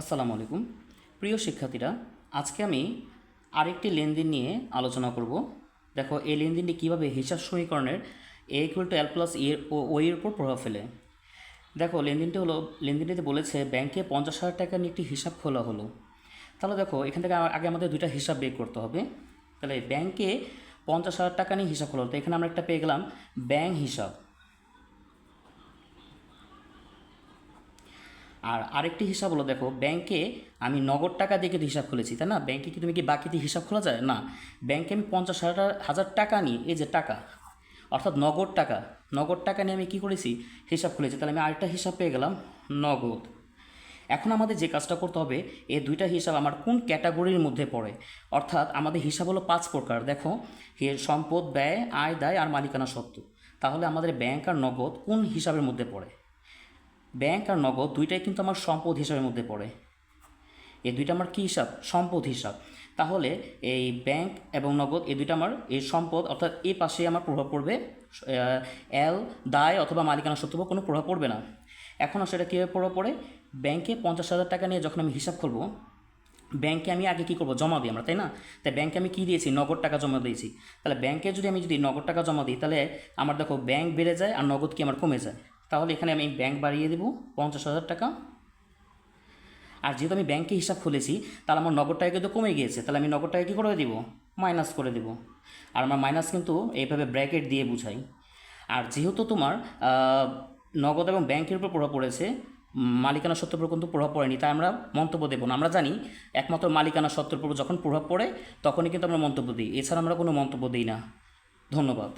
আসসালামু আলাইকুম। প্রিয় শিক্ষার্থীরা, আজকে আমি আরেকটি লেনদেন নিয়ে আলোচনা করব। দেখো, এই লেনদেনটি কীভাবে হিসাব সমীকরণের A equal to L plus এর ও এর উপর প্রভাব ফেলে। দেখো, লেনদেনটি হলো, লেনদেনটিতে বলেছে, ব্যাংকে পঞ্চাশ হাজার টাকা নিয়ে একটি হিসাব খোলা হলো। তাহলে দেখো, এখান থেকে আগে আমাদের দুইটা হিসাব বের করতে হবে। তাহলে ব্যাংকে পঞ্চাশ হাজার টাকা নিয়ে হিসাব খোলা হলো। তো এখানে আমরা একটা পেয়ে গেলাম ব্যাংক হিসাব। আর আরেকটি হিসাব হলো, দেখো ব্যাংকে আমি নগদ টাকা দিয়ে কিন্তু হিসাব খুলেছি, তাই না? ব্যাংকে কি তুমি কি বাকিতে হিসাব খোলা যায়? না। ব্যাংকে আমি পঞ্চাশ হাজার হাজার টাকা নিই, এই যে টাকা। অর্থাৎ নগদ টাকা। নগদ টাকা নিয়ে আমি কী করেছি? হিসাব খুলেছি। তাহলে আমি আরেকটা হিসাব পেয়ে গেলাম, নগদ। এখন আমাদের যে কাজটা করতে হবে, এই দুইটা হিসাব আমার কোন ক্যাটাগরির মধ্যে পড়ে? অর্থাৎ আমাদের হিসাব হলো পাঁচ প্রকার। দেখো এর সম্পদ, ব্যয়, আয়, দায় আর মালিকানা সত্ত্ব। তাহলে আমাদের ব্যাংক আর নগদ কোন হিসাবের মধ্যে পড়ে? ব্যাংক আর নগদ দুইটাই কিন্তু আমার সম্পদ হিসাবের মধ্যে পড়ে। এই দুইটা আমার কী হিসাব? সম্পদ হিসাব। তাহলে এই ব্যাংক এবং নগদ এই দুইটা আমার এই সম্পদ, অর্থাৎ এই পাশে আমার প্রভাব পড়বে। এল, দায় অথবা মালিকানা সত্ত্ব কোনো প্রভাব পড়বে না। এখন সেটা কীভাবে প্রভাব পড়ে? ব্যাংকে পঞ্চাশ হাজার টাকা নিয়ে যখন আমি হিসাব খুলবো, ব্যাংকে আমি আগে কী করব? জমা দিই আমরা, তাই না? তাই ব্যাংকে আমি কী দিয়েছি? নগদ টাকা জমা দিয়েছি। তাহলে ব্যাংকে যদি আমি যদি নগদ টাকা জমা দিই, তাহলে আমার দেখো ব্যাংক বেড়ে যায় আর নগদ কি আমার কমে যায়। তাহলে এখানে আমি ব্যাংক বাড়িয়ে দেবো পঞ্চাশ হাজার টাকা। আর যেহেতু আমি ব্যাংকে হিসাব খুলেছি, তাহলে আমার নগদ টাকা কিন্তু কমে গিয়েছে। তাহলে আমি নগদ টাকা কী করে দেবো? মাইনাস করে দেবো। আর আমার মাইনাস কিন্তু এইভাবে ব্র্যাকেট দিয়ে বুঝাই। আর যেহেতু তোমার নগদ এবং ব্যাংকের উপর প্রভাব পড়েছে, মালিকানা সত্ত্বের উপর কিন্তু প্রভাব পড়েনি, তাই আমরা মন্তব্য দেবো না। আমরা জানি, একমাত্র মালিকানা সত্ত্বের উপর যখন প্রভাব পড়ে, তখনই কিন্তু আমরা মন্তব্য দিই। এছাড়া আমরা কোনো মন্তব্য দিই না। ধন্যবাদ।